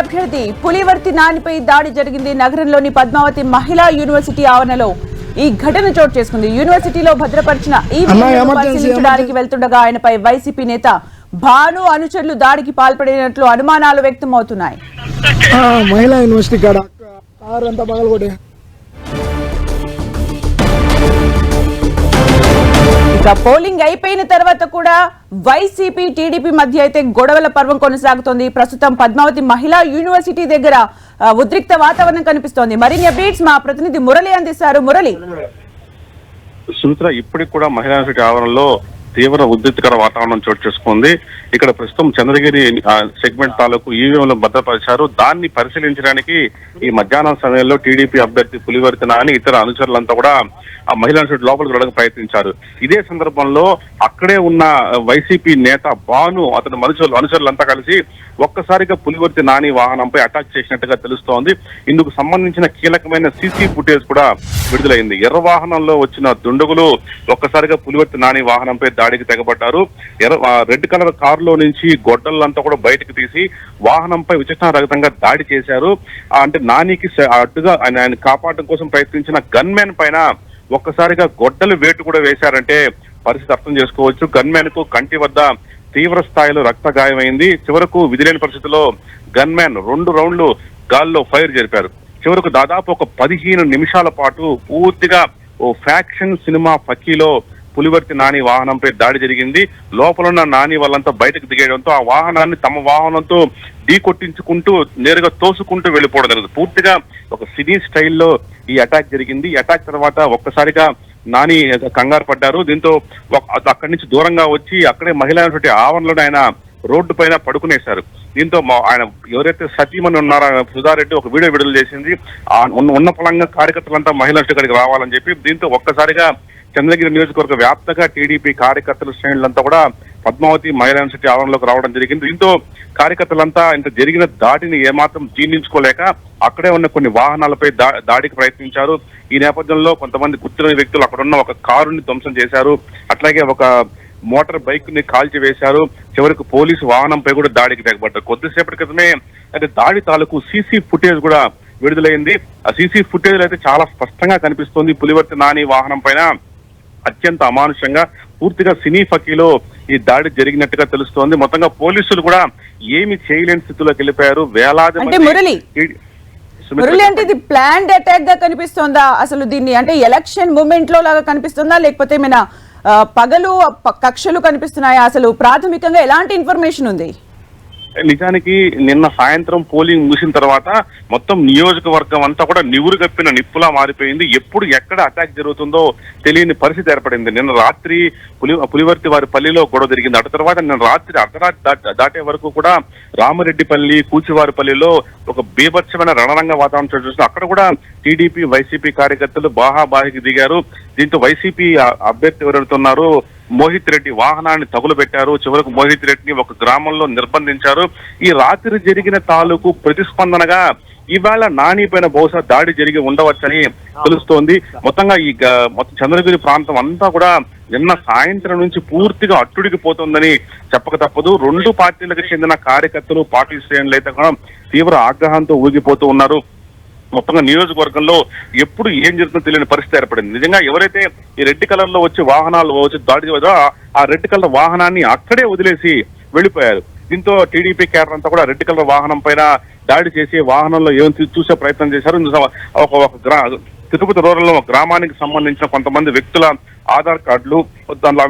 అభ్యర్థి పులివర్తి నానిపై దాడి జరిగింది నగరంలోని పద్మావతి మహిళా యూనివర్సిటీ ఆవరణలో. ఈ ఘటన చోటు చేసుకుంది. యూనివర్సిటీలో భద్రపరిచిన ఈ పరిశీలించడానికి వెళ్తుండగా ఆయనపై వైసీపీ నేత భాను అనుచరులు దాడికి పాల్పడినట్లు అనుమానాలు వ్యక్తమవుతున్నాయి. మహిళా యూనివర్సిటీ కాడ. ఇక పోలింగ్ అయిపోయిన తర్వాత కూడా వైసీపీ టీడీపీ మధ్య అయితే గొడవల పర్వం కొనసాగుతోంది. ప్రస్తుతం పద్మావతి మహిళా యూనివర్సిటీ దగ్గర ఉద్రిక్త వాతావరణం కనిపిస్తోంది. మరిన్ని అప్డేట్స్ మా ప్రతినిధి మురళి అందిస్తారు. మురళి. సుమిత్ర ఇప్పటికి కూడా మహిళా యూనివర్సిటీ ఆవరణలో తీవ్ర ఉద్రిక్తకర వాతావరణం చోటు చేసుకుంది. ఇక్కడ ప్రస్తుతం చంద్రగిరి సెగ్మెంట్ తాలూకు ఈవీఎంలు భద్రపరిచారు. దాన్ని పరిశీలించడానికి ఈ మధ్యాహ్నం సమయంలో టీడీపీ అభ్యర్థి పులివర్తన అని ఇతర అనుచరులంతా కూడా ఆ మహిళా యూనివర్సిటీ లోపలికి వెళ్ళడానికి ప్రయత్నించారు. ఇదే సందర్భంలో అక్కడే ఉన్న వైసీపీ నేత భాను అతని మనుషులు అనుచరులంతా కలిసి ఒక్కసారిగా పులివర్తి నాని వాహనంపై అటాక్ చేసినట్టుగా తెలుస్తోంది. ఇందుకు సంబంధించిన కీలకమైన సీసీ ఫుటేజ్ కూడా విడుదలైంది. ఎర్ర వాహనంలో వచ్చిన దుండగులు ఒక్కసారిగా పులివర్తి నాని వాహనంపై దాడికి తెగబడ్డారు. ఎర్ర రెడ్ కలర్ కారులో నుంచి గొడ్డలంతా కూడా బయటకు తీసి వాహనంపై విచక్షణారహితంగా దాడి చేశారు. అంటే నానికి అడ్డుగా ఆయన ఆయన కాపాడడం కోసం ప్రయత్నించిన గన్మెన్ పైన ఒక్కసారిగా గొడ్డలు వేటు కూడా వేశారంటే పరిస్థితి అర్థం చేసుకోవచ్చు. గన్మెన్కు కంటి వద్ద తీవ్ర స్థాయిలో రక్త గాయమైంది చివరకు విధిలేని పరిస్థితిలో గన్మెన్ రెండు రౌండ్లు గాల్లో ఫైర్ జరిపారు. చివరకు దాదాపు ఒక పదిహేను నిమిషాల పాటు పూర్తిగా ఓ ఫ్యాక్షన్ సినిమా ఫకీలో పులివర్తి నాని వాహనంపై దాడి జరిగింది. లోపల ఉన్న నాని వాళ్ళంతా బయటకు దిగేయడంతో ఆ వాహనాన్ని తమ వాహనంతో ఢీ కొట్టించుకుంటూ నేరుగా తోసుకుంటూ వెళ్ళిపోవడం జరిగింది. పూర్తిగా ఒక సినీ స్టైల్లో ఈ అటాక్ జరిగింది. ఈ అటాక్ తర్వాత ఒక్కసారిగా నాని కంగారు పడ్డారు. దీంతో అక్కడి నుంచి దూరంగా వచ్చి అక్కడే మహిళ ఆవరణలో ఆవరణలోనే ఆయన రోడ్డు పైన పడుకునేశారు. దీంతో మా- ఆయన ఎవరైతే సతీమణి ఉన్నారో సుధారెడ్డి ఒక వీడియో విడుదల చేసింది. ఉన్న ఉన్న కార్యకర్తలంతా మహిళా ఇక్కడికి రావాలని చెప్పి దీంతో ఒక్కసారిగా చంద్రగిరి నియోజకవర్గ వ్యాప్తంగా టీడీపీ కార్యకర్తల శ్రేణులంతా కూడా పద్మావతి మహిళా యూనివర్సిటీ ఆవరణలోకి రావడం జరిగింది. దీంతో కార్యకర్తలంతా ఇంత జరిగిన దాడిని ఏమాత్రం జీర్ణించుకోలేక అక్కడే ఉన్న కొన్ని వాహనాలపై దా- దాడికి ప్రయత్నించారు. ఈ నేపథ్యంలో కొంతమంది గుర్తులేని వ్యక్తులు అక్కడ ఉన్న ఒక కారుని ధ్వంసం చేశారు. అట్లాగే ఒక మోటార్ బైక్ని కాల్చి వేశారు. చివరికి పోలీసు వాహనంపై కూడా దాడికి తెగబడ్డారు. కొద్దిసేపటి క్రితమే అంటే దాడి తాలూకు సీసీ ఫుటేజ్ కూడా విడుదలైంది. ఆ సీసీ ఫుటేజ్ అయితే చాలా స్పష్టంగా కనిపిస్తోంది. పులివర్తి నాని వాహనం పైన అత్యంత అమానుషంగా పూర్తిగా సినీ ఫకీలో ఈ దాడి జరిగినట్టుగా తెలుస్తోంది. మొత్తంగా పోలీసులు కూడా ఏమి చేయలేని స్థితిలోకి వెళ్ళిపోయారు. వేలాది మురళి, అంటే ఇది ప్లాన్డ్ అటాక్గా కనిపిస్తోందా? అసలు దీన్ని అంటే ఎలక్షన్ మూమెంట్లో లాగా కనిపిస్తుందా? లేకపోతే ఏమైనా పగలు కక్షలు కనిపిస్తున్నాయా. అసలు ప్రాథమికంగా ఎలాంటి ఇన్ఫర్మేషన్ ఉంది? నిజానికి నిన్న సాయంత్రం పోలింగ్ ముగిసిన తర్వాత మొత్తం నియోజకవర్గం అంతా కూడా నివురు కప్పిన నిప్పులా మారిపోయింది. ఎప్పుడు ఎక్కడ అటాక్ జరుగుతుందో తెలియని పరిస్థితి ఏర్పడింది. నిన్న రాత్రి పులి పులివర్తి వారి పల్లిలో గొడవ జరిగింది. అటు తర్వాత నిన్న రాత్రి అర్ధరాత్రి దాట- దాటే వరకు కూడా రామరెడ్డిపల్లి కూచివారిపల్లిలో ఒక బీభత్సమైన రణరంగ వాతావరణం చోటు అక్కడ కూడా టీడీపీ వైసీపీ కార్యకర్తలు బాహాబాహికి దిగారు. దీంతో వైసీపీ అభ్యర్థి ఎవరైతే మోహిత్ రెడ్డి వాహనాన్ని తగులబెట్టారు చివరకు మోహిత్ రెడ్డిని ఒక గ్రామంలో నిర్బంధించారు. ఈ రాత్రి జరిగిన తాలూకు ప్రతిస్పందనగా ఇవాళ నాని పైన బహుశా దాడి జరిగి ఉండవచ్చని తెలుస్తోంది. మొత్తంగా ఈ మొత్తం చంద్రగిరి ప్రాంతం అంతా కూడా నిన్న సాయంత్రం నుంచి పూర్తిగా అట్టుడికి పోతుందని చెప్పక తప్పదు. రెండు పార్టీలకు చెందిన కార్యకర్తలు పార్టీ శ్రేణులు అయితే కూడా తీవ్ర ఆగ్రహంతో ఊగిపోతూ ఉన్నారు. మొత్తంగా నియోజకవర్గంలో ఎప్పుడు ఏం జరుగుతుందో తెలియని పరిస్థితి ఏర్పడింది. నిజంగా ఎవరైతే ఈ రెడ్ కలర్లో వచ్చి వాహనాలు వచ్చి దాడి ఆ రెడ్ కలర్ వాహనాన్ని అక్కడే వదిలేసి వెళ్ళిపోయారు. దీంతో టీడీపీ క్యాడర్ అంతా కూడా రెడ్ కలర్ వాహనం పైన దాడి చేసి వాహనంలో ఏం చూసే ప్రయత్నం చేశారు. ఒక ఒక గ్రా తిరుపతి రూరల్ గ్రామానికి సంబంధించిన కొంతమంది వ్యక్తుల ఆధార్ కార్డులు దానిలో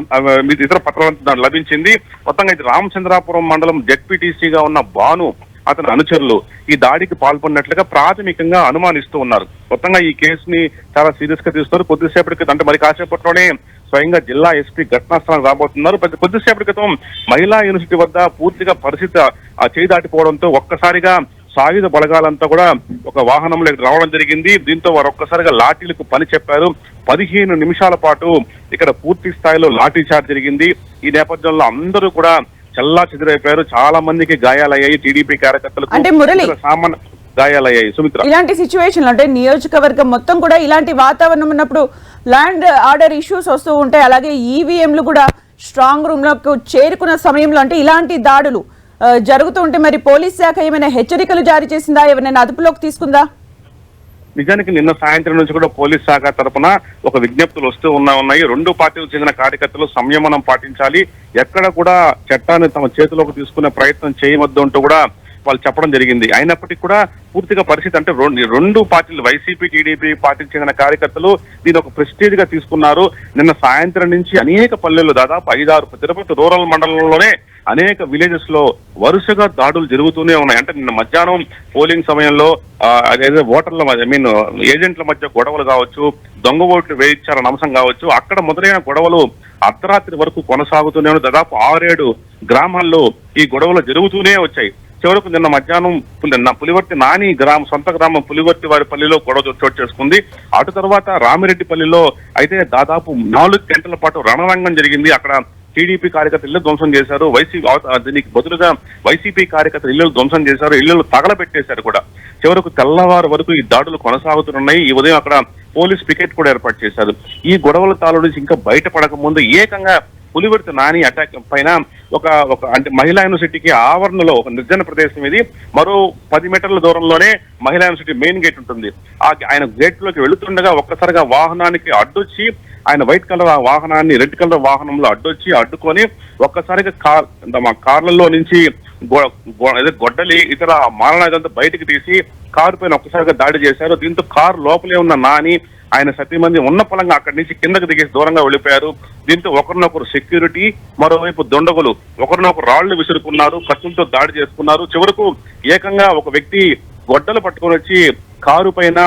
ఇతర పత్రాలు దాన్ని లభించింది. మొత్తంగా ఇది రామచంద్రాపురం మండలం జెడ్పీటీసీగా ఉన్న భాను అతని అనుచరులు ఈ దాడికి పాల్పడినట్లుగా ప్రాథమికంగా అనుమానిస్తూ ఉన్నారు. మొత్తంగా ఈ కేసుని చాలా సీరియస్గా తీస్తున్నారు. కొద్దిసేపటి క్రితం అంటే మరి కాసేపట్లోనే స్వయంగా జిల్లా ఎస్పీ ఘటనాస్థలం రాబోతున్నారు. కొద్దిసేపటి క్రితం మహిళా యూనివర్సిటీ వద్ద పూర్తిగా పరిస్థితి ఆ చేయి దాటిపోవడంతో ఒక్కసారిగా సాయుధ బలగాలంతా కూడా ఒక వాహనంలో రావడం జరిగింది. దీంతో వారు ఒక్కసారిగా లాఠీలకు పని చెప్పారు. పదిహేను నిమిషాల పాటు ఇక్కడ పూర్తి స్థాయిలో లాఠీ చార్జ్ జరిగింది. ఈ నేపథ్యంలో అందరూ కూడా చల్లా చెదిరైపోయారు చాలా మందికి గాయాలయ్యాయి. టీడీపీ కార్యకర్తలకు అంటే మురళి- సామాన్య గాయాలయ్యాయి. సుమిత్ర. ఇలాంటి సిచ్యువేషన్ అంటే నియోజకవర్గం మొత్తం కూడా ఇలాంటి వాతావరణం ఉన్నప్పుడు ల్యాండ్ ఆర్డర్ ఇష్యూస్ వస్తూ ఉంటాయి. అలాగే ఈవీఎంలు కూడా స్ట్రాంగ్ రూమ్లోకి చేరుకున్న సమయంలో అంటే ఇలాంటి దాడులు జరుగుతూ ఉంటే మరి పోలీస్ శాఖ ఏమైనా హెచ్చరికలు జారీ చేసిందా? ఎవరైనా అదుపులోకి తీసుకుందా? నిజానికి నిన్న సాయంత్రం నుంచి కూడా పోలీస్ శాఖ తరఫున ఒక విజ్ఞప్తులు వస్తూ ఉన్నా ఉన్నాయి. రెండు పార్టీలకు చెందిన కార్యకర్తలు సంయమనం పాటించాలి. ఎక్కడ కూడా చట్టాన్ని తమ చేతిలోకి తీసుకునే ప్రయత్నం చేయవద్దు అంటూ కూడా వాళ్ళు చెప్పడం జరిగింది. అయినప్పటికీ కూడా పూర్తిగా పరిస్థితి అంటే రెండు రెండు పార్టీలు వైసీపీ టీడీపీ పార్టీకి చెందిన కార్యకర్తలు దీని ఒక ప్రెస్టేజ్గా తీసుకున్నారు. నిన్న సాయంత్రం నుంచి అనేక పల్లెల్లో దాదాపు ఐదారు తిరుపతి రూరల్ మండలంలోనే అనేక విలేజెస్లో వరుసగా దాడులు జరుగుతూనే ఉన్నాయి. అంటే నిన్న మధ్యాహ్నం పోలింగ్ సమయంలో అదే ఓటర్ల ఓటర్ల ఐ మీన్ ఏజెంట్ల మధ్య గొడవలు కావచ్చు దొంగ ఓట్లు వేయించారన్న అంశం కావచ్చు అక్కడ మొదలైన గొడవలు అర్ధరాత్రి వరకు కొనసాగుతూనే ఉన్నాయి. దాదాపు ఆరేడు గ్రామాల్లో ఈ గొడవలు జరుగుతూనే వచ్చాయి. చివరకు నిన్న మధ్యాహ్నం పులివర్తి నాని గ్రామం సొంత గ్రామం పులివర్తి వారి పల్లిలో గొడవ చోటు చేసుకుంది. అటు తర్వాత రామిరెడ్డిపల్లిలో అయితే దాదాపు నాలుగు గంటల పాటు రణరంగం జరిగింది. అక్కడ టీడీపీ కార్యకర్తలు ఇల్లు ధ్వంసం చేశారు. వైసీపీ దీనికి బదులుగా వైసీపీ కార్యకర్తలు ఇల్లు ధ్వంసం చేశారు. ఇల్లు తగలబెట్టేశారు కూడా. చివరకు తెల్లవారు వరకు ఈ దాడులు కొనసాగుతున్నాయి. ఈ ఉదయం అక్కడ పోలీస్ పికెట్ కూడా ఏర్పాటు చేశారు. ఈ గొడవల తాళు నుంచి ఇంకా బయటపడక ముందు ఏకంగా పులివర్తి నాని అటాక్ పైన ఒక ఒక అంటే మహిళా యూనివర్సిటీకి ఆవరణలో ఒక నిర్జన ప్రదేశం ఇది. మరో పది మీటర్ల దూరంలోనే మహిళా యూనివర్సిటీ మెయిన్ గేట్ ఉంటుంది. ఆ ఆయన గేట్లోకి వెళుతుండగా ఒక్కసారిగా వాహనానికి అడ్డొచ్చి ఆయన వైట్ కలర్ ఆ వాహనాన్ని రెడ్ కలర్ వాహనంలో అడ్డొచ్చి అడ్డుకొని ఒక్కసారిగా కార్ మా కార్లలో నుంచి అదే గొడ్డలి ఇతర మారణాదంతా బయటకు తీసి కారు పైన ఒక్కసారిగా దాడి చేశారు. దీంతో కారు లోపలే ఉన్న నాని ఆయన సతీమంది ఉన్న పొలంగా అక్కడి నుంచి కిందకు దిగేసి దూరంగా వెళ్ళిపోయారు. దీంతో ఒకరినొకరు సెక్యూరిటీ మరోవైపు దొండగులు ఒకరినొకరు రాళ్ళు విసురుకున్నారు కత్తులతో దాడి చేసుకున్నారు. చివరకు ఏకంగా ఒక వ్యక్తి గొడ్డలు పట్టుకొని వచ్చి కారు పైన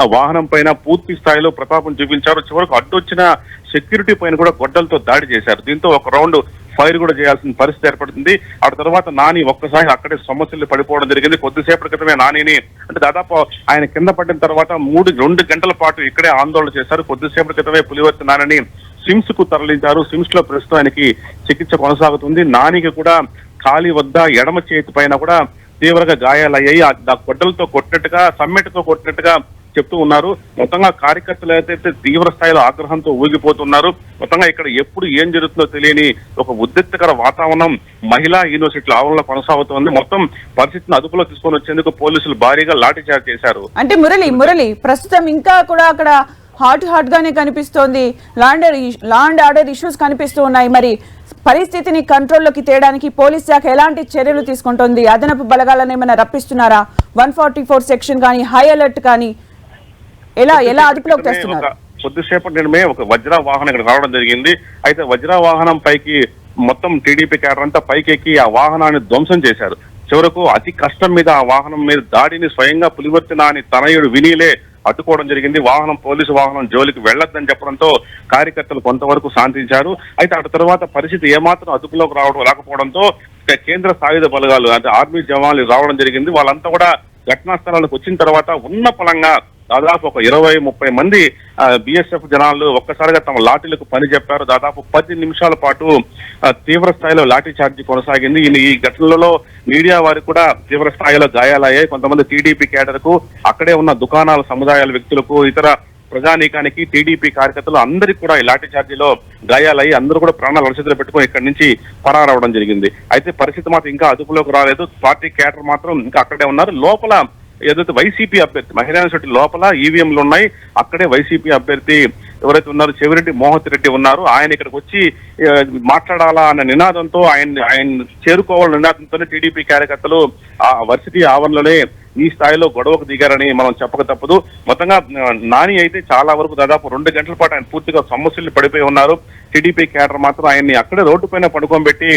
ఆ వాహనం పైన పూర్తి స్థాయిలో ప్రతాపం చూపించారు. చివరకు అడ్డొచ్చిన సెక్యూరిటీ పైన కూడా గొడ్డలతో దాడి చేశారు. దీంతో ఒక రౌండ్ ఫైర్ కూడా చేయాల్సిన పరిస్థితి ఏర్పడుతుంది. ఆ తర్వాత నాని ఒక్కసారి అక్కడే సమస్యలు పడిపోవడం జరిగింది. కొద్దిసేపటి క్రితమే నానిని అంటే దాదాపు ఆయన కింద పడిన తర్వాత మూడు రెండు గంటల పాటు ఇక్కడే ఆందోళన చేశారు. కొద్దిసేపటి క్రితమే పులివర్తి నానిని సిమ్స్కు తరలించారు. సిమ్స్లో ప్రస్తుతం ఆయనకి చికిత్స కొనసాగుతుంది. నానికి కూడా ఖాళీ వద్ద ఎడమ చేతి పైన కూడా తీవ్రంగా గాయాలయ్యాయి. ఆ గొడ్డలతో కొట్టినట్టుగా సమ్మెటతో కొట్టినట్టుగా చెప్తూ ఉన్నారు. మొత్తంగా కార్యకర్తలు అయితే తీవ్ర స్థాయిలో ఆగ్రహంతో ఊగిపోతున్నారు మొత్తంగా ఇక్కడ ఎప్పుడు ఏం జరుగుతుందో తెలియని ఒక ఉద్రిక్తకర వాతావరణం మహిళా యూనివర్సిటీల ఆవరణలో కొనసాగుతోంది. మొత్తం పరిస్థితిని అదుపులో తీసుకొని వచ్చేందుకు పోలీసులు భారీగా లాఠీచార్జ్ చేశారు. అంటే మురళి మురళి ప్రస్తుతం ఇంకా కూడా అక్కడ హాట్ హాట్ గానే కనిపిస్తోంది. లాండ్ లాండ్ ఆర్డర్ ఇష్యూస్ కనిపిస్తూ ఉన్నాయి. మరి పరిస్థితిని కంట్రోల్లోకి తేయడానికి పోలీస్ శాఖ ఎలాంటి చర్యలు తీసుకుంటోంది? అదనపు బలగాలను ఏమైనా రప్పిస్తున్నారా? వన్ ఫార్టీ ఫోర్ సెక్షన్ కానీ హై అలర్ట్ కానీ ఎలా ఎలా అదుపులోకి తెస్తున్నారు? కొద్దిసేపటి నిన్నమే ఒక వజ్ర వాహనం ఇక్కడ రావడం జరిగింది. అయితే వజ్ర వాహనం పైకి మొత్తం టీడీపీ క్యాడర్ అంతా పైకెక్కి ఆ వాహనాన్ని ధ్వంసం చేశారు. చివరకు అతి కష్టం మీద ఆ వాహనం మీద దాడిని స్వయంగా పులివర్తిన అని తనయుడు వినీలే అడ్డుకోవడం జరిగింది. వాహనం పోలీసు వాహనం జోలికి వెళ్ళొద్దని చెప్పడంతో కార్యకర్తలు కొంతవరకు శాంతించారు. అయితే అటు తర్వాత పరిస్థితి ఏమాత్రం అదుపులోకి రావడం రాకపోవడంతో కేంద్ర సాయుధ బలగాలు అంటే ఆర్మీ జవాన్లు రావడం జరిగింది. వాళ్ళంతా కూడా ఘటనా స్థలానికి వచ్చిన తర్వాత ఉన్న పలంగా దాదాపు ఒక ఇరవై ముప్పై మంది బిఎస్ఎఫ్ జనాలు ఒక్కసారిగా తమ లాఠీలకు పని చెప్పారు. దాదాపు పది నిమిషాల పాటు తీవ్ర స్థాయిలో లాఠీ చార్జీ కొనసాగింది. ఈ- ఘటనలలో మీడియా వారికి కూడా తీవ్ర స్థాయిలో గాయాలయ్యాయి. కొంతమంది టీడీపీ కేడర్కు అక్కడే ఉన్న దుకాణాల సముదాయాల వ్యక్తులకు ఇతర ప్రజానీకానికి టీడీపీ కార్యకర్తలు అందరికీ కూడా ఈ లాఠీ చార్జీలో గాయాలయ్యి అందరూ కూడా ప్రాణాలు అరచేతులు పెట్టుకుని ఇక్కడి నుంచి పరారవడం జరిగింది. అయితే పరిస్థితి మాత్రం ఇంకా అదుపులోకి రాలేదు. పార్టీ కేడర్ మాత్రం ఇంకా అక్కడే ఉన్నారు. లోపల ఏదైతే వైసీపీ అభ్యర్థి మహిళా యూనివర్సిటీ లోపల ఈవీఎంలు ఉన్నాయి అక్కడే వైసీపీ అభ్యర్థి ఎవరైతే ఉన్నారో చెవిరెడ్డి మోహన్ రెడ్డి ఉన్నారు. ఆయన ఇక్కడికి వచ్చి మాట్లాడాలా అన్న నినాదంతో ఆయన ఆయన చేరుకోవాలన్న నినాదంతోనే టీడీపీ కార్యకర్తలు ఆ వర్సిటీ ఆవరణలోనే ఈ స్థాయిలో గొడవకు దిగారని మనం చెప్పక తప్పదు. మొత్తంగా నాని అయితే చాలా వరకు దాదాపు రెండు గంటల పాటు ఆయన పూర్తిగా సమస్యలు పడిపోయి ఉన్నారు. టీడీపీ కేడర్ మాత్రం ఆయన్ని అక్కడే రోడ్డు పైన పడుకోబెట్టి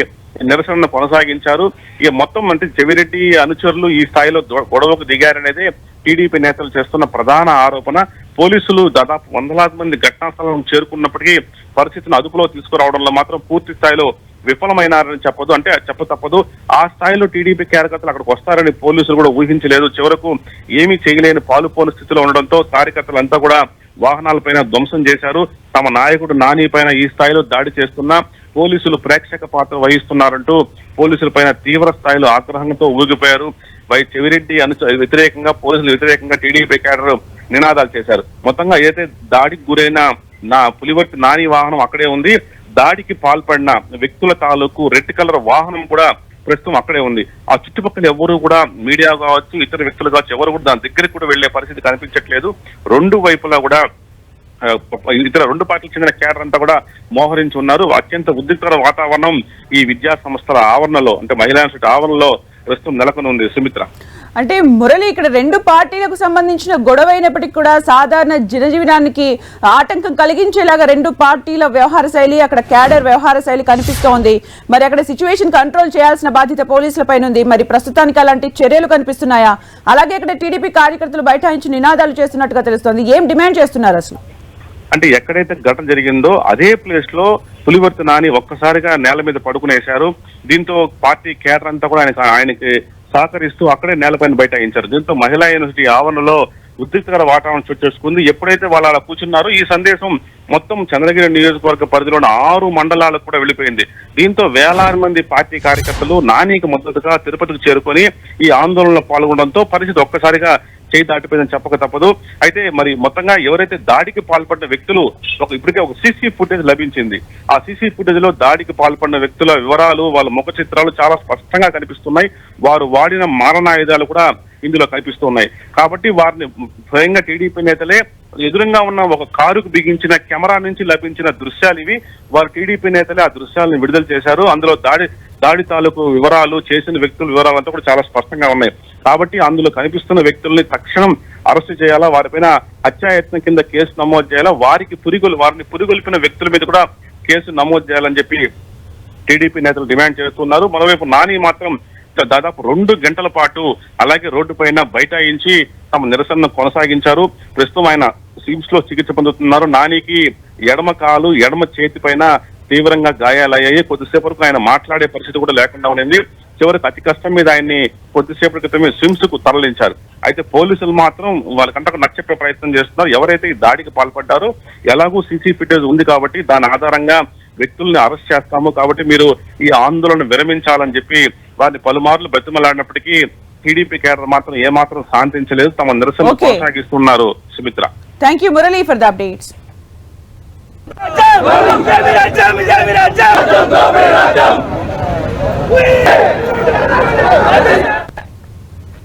నిరసనను కొనసాగించారు. ఇక మొత్తం అంటే చెవిరెడ్డి అనుచరులు ఈ స్థాయిలో గొడవకు దిగారనేది టీడీపీ నేతలు చేస్తున్న ప్రధాన ఆరోపణ. పోలీసులు దాదాపు వందలాది మంది ఘటనా స్థలం చేరుకున్నప్పటికీ పరిస్థితిని అదుపులో తీసుకురావడంలో మాత్రం పూర్తి స్థాయిలో విఫలమైనారని చెప్పదు అంటే చెప్ప తప్పదు. ఆ స్థాయిలో టీడీపీ కార్యకర్తలు అక్కడికి వస్తారని పోలీసులు కూడా ఊహించలేదు. చివరకు ఏమీ చేయలేని పాలుపోని స్థితిలో ఉండడంతో కార్యకర్తలంతా కూడా వాహనాలపైన ధ్వంసం చేశారు. తమ నాయకుడు నాని పైన ఈ స్థాయిలో దాడి చేస్తున్నా పోలీసులు ప్రేక్షక పాత్ర వహిస్తున్నారంటూ పోలీసుల పైన తీవ్ర స్థాయిలో ఆగ్రహంతో ఊగిపోయారు. వై చెవిరెడ్డి అను వ్యతిరేకంగా పోలీసులు వ్యతిరేకంగా టీడీపీ క్యాడర్ నినాదాలు చేశారు. మొత్తంగా ఏదైతే దాడికి గురైన నా పులివర్తి నాని వాహనం అక్కడే ఉంది. దాడికి పాల్పడిన వ్యక్తుల తాలూకు రెడ్ కలర్ వాహనం కూడా ప్రస్తుతం అక్కడే ఉంది. ఆ చుట్టుపక్కల ఎవరు కూడా మీడియా కావచ్చు ఇతర వ్యక్తులు కావచ్చు ఎవరు కూడా దాని దగ్గరికి కూడా వెళ్ళే పరిస్థితి కనిపించట్లేదు. రెండు వైపులా కూడా ఇతర రెండు పార్టీలకు చెందిన క్యాడర్ అంతా కూడా మోహరించి ఉన్నారు. అత్యంత ఉద్రిక్తర వాతావరణం ఈ విద్యా సంస్థల ఆవరణలో అంటే మహిళా ఆవరణలో ప్రస్తుతం నెలకొని ఉంది సుమిత్ర. అంటే మురళి ఇక్కడ రెండు పార్టీలకు సంబంధించిన గొడవ అయినప్పటికీ కూడా సాధారణ జనజీవనానికి ఆటంకం కలిగించేలాగా రెండు పార్టీల వ్యవహార శైలి అక్కడ క్యాడర్ వ్యవహార శైలి కనిపిస్తోంది మరి అక్కడ సిచ్యువేషన్ కంట్రోల్ చేయాల్సిన బాధ్యత పోలీసులపై ఉంది. మరి ప్రస్తుతానికి అలాంటి చర్యలు కనిపిస్తున్నాయా? అలాగే ఇక్కడ టీడీపీ కార్యకర్తలు బైఠాయించి నినాదాలు చేస్తున్నట్టుగా తెలుస్తోంది. ఏం డిమాండ్ చేస్తున్నారు అసలు? అంటే ఎక్కడైతే ఘటన జరిగిందో అదే ప్లేస్లో పులివర్తి నాని ఒక్కసారిగా నేల మీద పడుకునేశారు. దీంతో పార్టీ కేటర్ అంతా కూడా ఆయన ఆయనకి సహకరిస్తూ అక్కడే నేలపైన బైఠాయించారు. దీంతో మహిళా యూనివర్సిటీ ఆవరణలో ఉద్రిక్తకర వాతావరణం చోటు ఎప్పుడైతే వాళ్ళు అలా కూర్చున్నారో ఈ సందేశం మొత్తం చంద్రగిరి నియోజకవర్గ పరిధిలోని ఆరు మండలాలకు కూడా వెళ్ళిపోయింది. దీంతో వేలాది మంది పార్టీ కార్యకర్తలు నానికి మద్దతుగా తిరుపతికి చేరుకొని ఈ ఆందోళనలో పాల్గొనడంతో పరిస్థితి ఒక్కసారిగా చేయి దాటిపోయిందని చెప్పక తప్పదు. అయితే మరి మొత్తంగా ఎవరైతే దాడికి పాల్పడిన వ్యక్తులు ఒక ఇప్పటికే ఒక సీసీ ఫుటేజ్ లభించింది. ఆ సీసీ ఫుటేజ్లో దాడికి పాల్పడిన వ్యక్తుల వివరాలు వాళ్ళ ముఖ చిత్రాలు చాలా స్పష్టంగా కనిపిస్తున్నాయి. వారు వాడిన మారణాయుధాలు కూడా ఇందులో కనిపిస్తున్నాయి. కాబట్టి వారిని స్వయంగా టీడీపీ నేతలే ఎదురుగా ఉన్న ఒక కారుకు బిగించిన కెమెరా నుంచి లభించిన దృశ్యాలు ఇవి. వారు టీడీపీ నేతలే ఆ దృశ్యాలను విడుదల చేశారు. అందులో దాడి దాడి తాలూకు వివరాలు చేసిన వ్యక్తుల వివరాలు అంతా కూడా చాలా స్పష్టంగా ఉన్నాయి. కాబట్టి అందులో కనిపిస్తున్న వ్యక్తుల్ని తక్షణం అరెస్టు చేయాలా వారిపైన హత్యాయత్నం కింద కేసు నమోదు చేయాలా వారికి పురిగొలు వారిని పురిగొల్పిన వ్యక్తుల మీద కూడా కేసు నమోదు చేయాలని చెప్పి టీడీపీ నేతలు డిమాండ్ చేస్తున్నారు. మరోవైపు నాని మాత్రం దాదాపు రెండు గంటల పాటు అలాగే రోడ్డు పైన బైఠాయించి తమ నిరసనను కొనసాగించారు. ప్రస్తుతం ఆయన సిమ్స్లో చికిత్స పొందుతున్నారు. నానికి ఎడమ కాలు ఎడమ చేతి పైన తీవ్రంగా గాయాలయ్యాయి. కొద్దిసేపు వరకు ఆయన మాట్లాడే పరిస్థితి కూడా లేకుండా ఉండింది. చివరికి అతి కష్టం మీద ఆయన్ని కొద్దిసేపటి క్రితమే స్విమ్స్కు తరలించారు. అయితే పోలీసులు మాత్రం వాళ్ళకంటే నచ్చే ప్రయత్నం చేస్తున్నారు. ఎవరైతే ఈ దాడికి పాల్పడ్డారో ఎలాగూ సీసీ ఫుటేజ్ ఉంది కాబట్టి దాని ఆధారంగా వ్యక్తుల్ని అరెస్ట్ చేస్తాము. కాబట్టి మీరు ఈ ఆందోళన విరమించాలని చెప్పి వారిని పలుమార్లు బతిమలాడినప్పటికీ టీడీపీ కేడర్ మాత్రం ఏమాత్రం శాంతించలేదు. తమ నిరసన. కొనసాగిస్తున్నారు Sumitra. Thank you Murali for the updates Adam,